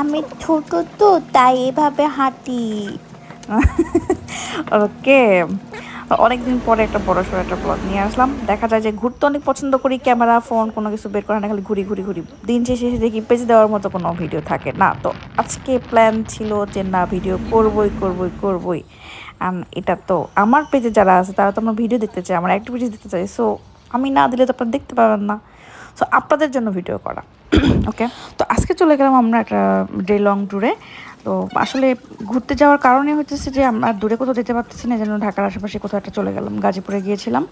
আমি ছোট তো, তাই এভাবে হাঁটি। ওকে। অনেকদিন পরে একটা বড় সড়ো একটা ব্লগ নিয়ে আসলাম। দেখা যায় যে ঘুরতে অনেক পছন্দ করি ক্যামেরা ফোন কোনো কিছু বের করে না, খালি ঘুরি ঘুরি ঘুরি। দিন শেষে দেখি পেজে দেওয়ার মতো কোনো ভিডিও থাকে না। তো আজকে প্ল্যান ছিল যে, না ভিডিও করবই করবই করবই। এটা তো আমার পেজে যারা আছে, তারা তো আমার ভিডিও দেখতে চায়, আমার অ্যাক্টিভিটিস দেখতে চায়। সো আমি না দিলে তো আপনারা দেখতে পাবেন না। সো আপনাদের জন্য ভিডিও করা। ওকে তো আজকে চলে গেলাম আমরা একটা ডে লং ট্যুরে তো আসলে ঘুরতে যাওয়ার কারণে হচ্ছে যে আমরা দূরে কোথাও যেতে পারতেছি না যেন ঢাকার আশেপাশে কোথাও একটা চলে গেলাম, গাজীপুরে গিয়েছিলাম।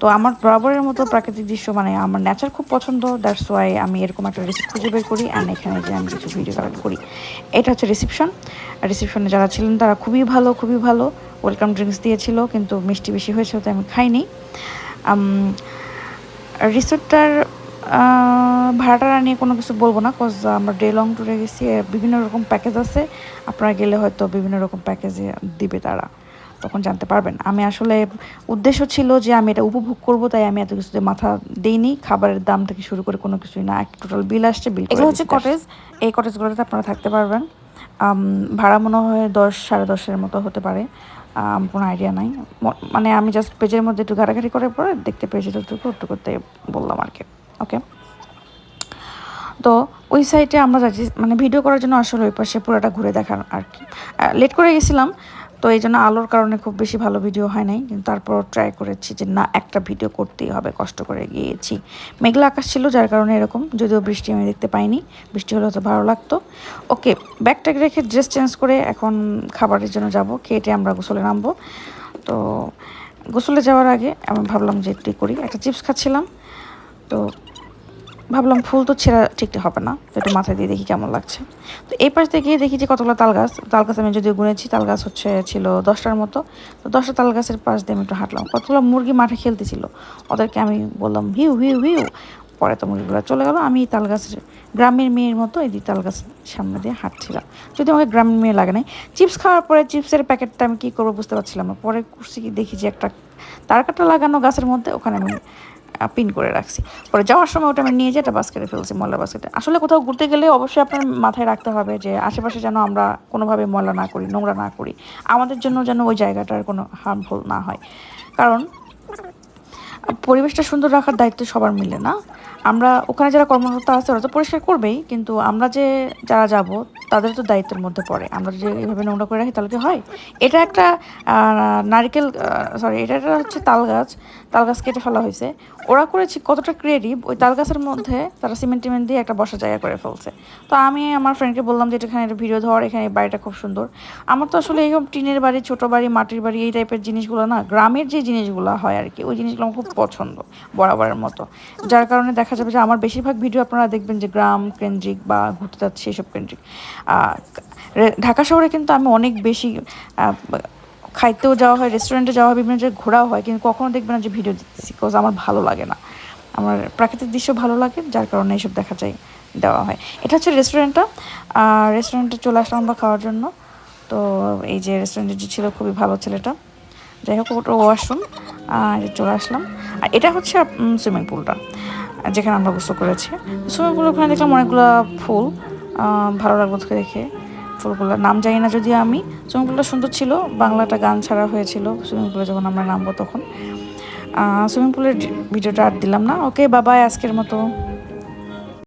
তো আমার বরাবরের মতো প্রাকৃতিক দৃশ্য মানে আমার নেচার খুব পছন্দ দ্যাটস ওয়াই আমি এরকম একটা রিসিপ্ট খুঁজে বের করি অ্যান্ড এখানে যে আমি কিছু ভিডিও কালেক্ট করি। এটা হচ্ছে রিসিপশন রিসিপশনে যারা ছিলেন তারা খুবই ভালো খুবই ভালো ওয়েলকাম ড্রিঙ্কস দিয়েছিল, কিন্তু মিষ্টি বেশি হয়েছে তো আমি খাইনি। রিসোর্টটার ভাড়াটা নিয়ে কোনো কিছু বলব না কজ আমরা ডে লং ট্যুরে গেছি বিভিন্ন রকম প্যাকেজ আছে। আপনারা গেলে হয়তো বিভিন্ন রকম প্যাকেজে দিবে তারা তখন জানতে পারবেন। আমি আসলে উদ্দেশ্য ছিল যে আমি এটা উপভোগ করব তাই আমি এত কিছুতে মাথা দিইনি। খাবারের দাম থেকে শুরু করে কোনো কিছুই না একটা টোটাল বিল আসছে বিল এগুলো হচ্ছে কটেজ এই কটেজগুলোতে আপনারা থাকতে পারবেন। ভাড়া মনে হয় দশ সাড়ে দশের মতো হতে পারে। কোনো আইডিয়া নাই। মানে আমি জাস্ট পেজের মধ্যে একটু ঘাটাঘাটি করার পরে দেখতে পেয়েছি যতটুকু ওটুকু করতে বললাম আর কি। ওকে? তো ওই সাইডে আমরা যাচ্ছি মানে ভিডিও করার জন্য আসলে ওই পাশে পুরোটা ঘুরে দেখার আর কি। লেট করে গেছিলাম, তো এই জন্য আলোর কারণে খুব বেশি ভালো ভিডিও হয় নাই, কিন্তু তারপর ট্রাই করেছি যে না, একটা ভিডিও করতেই হবে, কষ্ট করে গিয়েছি। মেঘলা আকাশ ছিল, যার কারণে এরকম, যদিও বৃষ্টি আমি দেখতে পাইনি, বৃষ্টি হলে তো ভালো লাগতো। ওকে ব্যাগটাকে রেখে ড্রেস চেঞ্জ করে এখন খাবারের জন্য যাব কেটে আমরা গোসলে নামবো। তো গোসলে যাওয়ার আগে আমি ভাবলাম যে একটু করি, একটা চিপস খাচ্ছিলাম। তো ভাবলাম ফুল তো ছেঁড়া ঠিক হবে না, তো একটু মাথায় দিয়ে দেখি কেমন লাগছে। তো এই পাশ থেকে দেখি যে কতগুলো তাল গাছ তাল গাছ আমি যদিও গুনেছি, তাল গাছ হচ্ছে ছিল দশটার মতো, তো দশটা তাল গাছের পাশ দিয়ে আমি একটু হাঁটলাম। কতগুলো মুরগি মাঠে খেলতেছিল, ওদেরকে আমি বললাম হিউ হিউ হিউ পরে তো মুরগিগুলো চলে গেলো, আমি তাল গাছের গ্রামের মেয়ের মতো এই তাল গাছের সামনে দিয়ে হাঁটছিলাম। যদি আমাকে গ্রামের মেয়ে লাগে নাই, চিপস খাওয়ার পরে চিপসের প্যাকেটটা আমি কী করব বুঝতে পারছিলাম পরে করছি কি দেখি যে একটা তার কাটা লাগানো গাছের মধ্যে, ওখানে আমি পিন করে রাখছি। পরে যাওয়ার সময় ওটা আমি নিয়ে যেয়ে একটা বাস্কেটে ফেলছি, ময়লা বাস্কেটে আসলে কোথাও ঘুরতে গেলে অবশ্যই আপনার মাথায় রাখতে হবে যে আশেপাশে যেন আমরা কোনোভাবে ময়লা না করি, নোংরা না করি। আমাদের জন্য যেন ওই জায়গাটার কোনো হার্মফুল না হয়। কারণ, পরিবেশটা সুন্দর রাখার দায়িত্ব সবার মিলে না। আমরা ওখানে যারা কর্মরত আছে ওরা তো পরিষ্কার করবেই, কিন্তু আমরা যে যারা যাব, তাদের তো দায়িত্বের মধ্যে পড়ে। আমরা যে এভাবে নোংরা করে রাখি, তাহলে কি হয়? এটা একটা নারিকেল সরি এটা একটা হচ্ছে তাল গাছ। তাল গাছ কেটে ফেলা হয়েছে। ওরা করেছে কতটা ক্রিয়েটিভ ওই তাল গাছের মধ্যে তারা সিমেন্ট টিমেন্ট দিয়ে একটা বসার জায়গা করে ফেলছে। তো আমি আমার ফ্রেন্ডকে বললাম যে এখানে একটা ভিডিও ধর, এখানে বাড়িটা খুব সুন্দর। আমার তো আসলে এইরকম টিনের বাড়ি, ছোট বাড়ি, মাটির বাড়ি, এই টাইপের জিনিসগুলো না, গ্রামের যে জিনিসগুলো হয় আর কি, ওই জিনিসগুলো আমার খুব পছন্দ, বরাবরের মতো। যার কারণে দেখা যাবে যে, আমার বেশিরভাগ ভিডিও আপনারা দেখবেন যে, গ্রাম কেন্দ্রিক বা ঘুরতে যাচ্ছে এসব কেন্দ্রিক। ঢাকা শহরে কিন্তু আমি অনেক বেশি খাইতেও যাওয়া হয় রেস্টুরেন্টে যাওয়া হয়, বিভিন্ন জায়গায় ঘোরাও হয়, কিন্তু কখনো দেখবে না যে ভিডিও দিচ্ছি বিকজ আমার ভালো লাগে না। আমার প্রাকৃতিক দৃশ্য ভালো লাগে, যার কারণে এইসব দেখা যায়, দেওয়া হয়। এটা হচ্ছে রেস্টুরেন্টটা রেস্টুরেন্টে চলে আসলাম আমরা খাওয়ার জন্য। তো এই যে রেস্টুরেন্টে যে ছিল, খুবই ভালো ছেলেটা। যাই হোক ওটা ওয়াশরুম চলে আসলাম। আর এটা হচ্ছে সুইমিং পুলটা যেখানে আমরা গোসল করেছি। সুইমিং পুলের ওখানে দেখলাম অনেকগুলো ফুল ভালো লাগল দেখে। ফুলগুলোর নাম জানি না যদি আমি। সুইমিং পুলটা সুন্দর ছিল, বাংলাটা গান ছাড়া হয়েছিল। সুইমিং পুলে যখন আমরা নামবো তখন। সুইমিং পুলের ভিডিওটা আর দিলাম না। ওকে বাবাই আজকের মতো।